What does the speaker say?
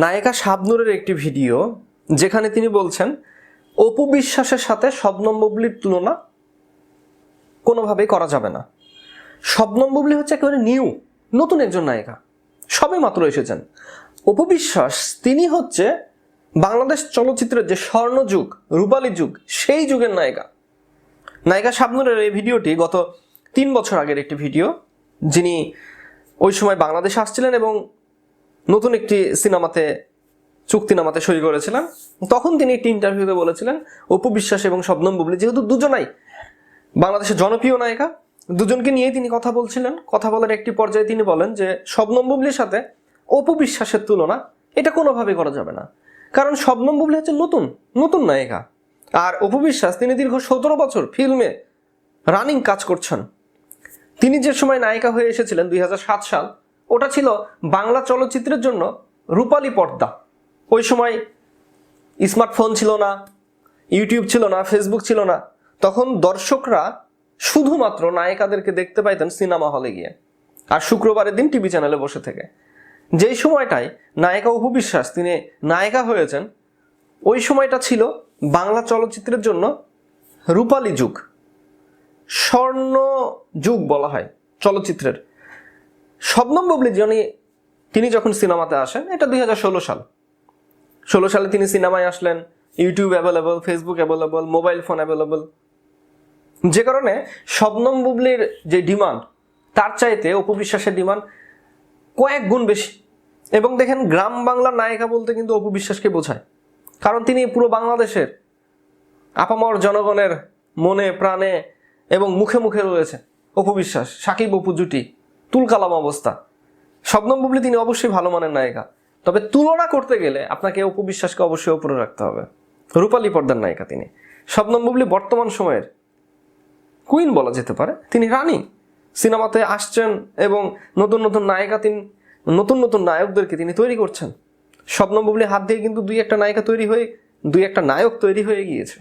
নায়িকা শাবনুরের একটি ভিডিও, যেখানে তিনি বলছেন, অপু বিশ্বাসের সাথে শবনম বুবলির তুলনা কোনোভাবেই করা যাবে না। শবনম বুবলি হচ্ছে একেবারে নিউ, নতুন একজন নায়িকা। সবে মাত্র এসেছেন। অপু বিশ্বাস, তিনি হচ্ছে বাংলাদেশ চলচ্চিত্রের যে স্বর্ণযুগ রূপালী যুগ, সেই যুগের নায়িকা। নায়িকা শাবনুরের এই ভিডিওটি গত তিন বছর আগের একটি ভিডিও, যিনি ওই সময় বাংলাদেশে আসছিলেন এবং নতুন একটি সিনেমাতে চুক্তিনামাতে সই করেছিলেন। তখন তিনি একটি ইন্টারভিউতে বলেছিলেন, অপু বিশ্বাস এবং শবনম বুবলি যেহেতু দুজনাই বাংলাদেশের জনপ্রিয় নায়িকা, দুজনকে নিয়েই তিনি কথা বলছিলেন। কথা বলার একটি পর্যায়ে তিনি বলেন যে, শবনম বুবলির সাথে অপু বিশ্বাসের তুলনা এটা কোনোভাবেই করা যাবে না। কারণ শবনম বুবলি হচ্ছে নতুন নতুন নায়িকা। আর অপু বিশ্বাস, তিনি দীর্ঘ সতেরো বছর ফিল্মে রানিং কাজ করছেন। তিনি যে সময় নায়িকা হয়ে এসেছিলেন দুই হাজার সাত সাল ওটা ছিল বাংলা চলচ্চিত্রের জন্য রূপালী পর্দা। ওই সময় স্মার্টফোন ছিল না, ইউটিউব ছিল না, ফেসবুক ছিল না। তখন দর্শকরা শুধুমাত্র নায়িকাদেরকে দেখতে পাইতেন সিনেমা হলে গিয়ে। আর শুক্রবারের দিন টিভি চ্যানেলে বসে থেকে। যেই সময়টায় নায়িকা উপবিশ্বাস তিনি নায়িকা হয়েছেন, ওই সময়টা ছিল বাংলা চলচ্চিত্রের জন্য রূপালী যুগ। স্বর্ণ যুগ বলা হয় চলচ্চিত্রের। শবনম বুবলি যিনি, তিনি যখন সিনেমাতে আসেন, এটা দুই হাজার ষোলো সাল। ষোলো সালে তিনি সিনেমায় আসলেন, YouTube available Facebook available mobile phone available যে কারণে শবনম বুবলির যে ডিমান্ড, তার চাইতে অপবিশ্বাসের ডিমান্ড কয়েক গুণ বেশি। এবং দেখেন, গ্রাম বাংলার নায়িকা বলতে কিন্তু অপু বিশ্বাসকে বোঝায়। কারণ তিনি পুরো বাংলাদেশের আপামর জনগণের মনে, প্রাণে এবং মুখে মুখে রয়েছে অপু বিশ্বাস, সাকিব অপু জুটি। তুলকালাম অবস্থা। শবনম বুবলি তিনি অবশ্যই ভালো মানের নায়িকা। তবে তুলনা করতে গেলে আপনাকে অপু বিশ্বাসকে অবশ্যই উপরে রাখতে হবে। রূপালী পর্দার নায়িকা তিনি। শবনম বুবলি বর্তমান সময়ের কুইন বলা যেতে পারে। তিনি রানী। সিনেমাতে আসছেন এবং নতুন নতুন নায়িকা তিনি নতুন নতুন নায়কদেরকে তিনি তৈরি করছেন। স্বপ্ন বুবলি হাত দিয়ে কিন্তু দুই একটা নায়িকা তৈরি হয়ে দুই একটা নায়ক তৈরি হয়ে গিয়েছে।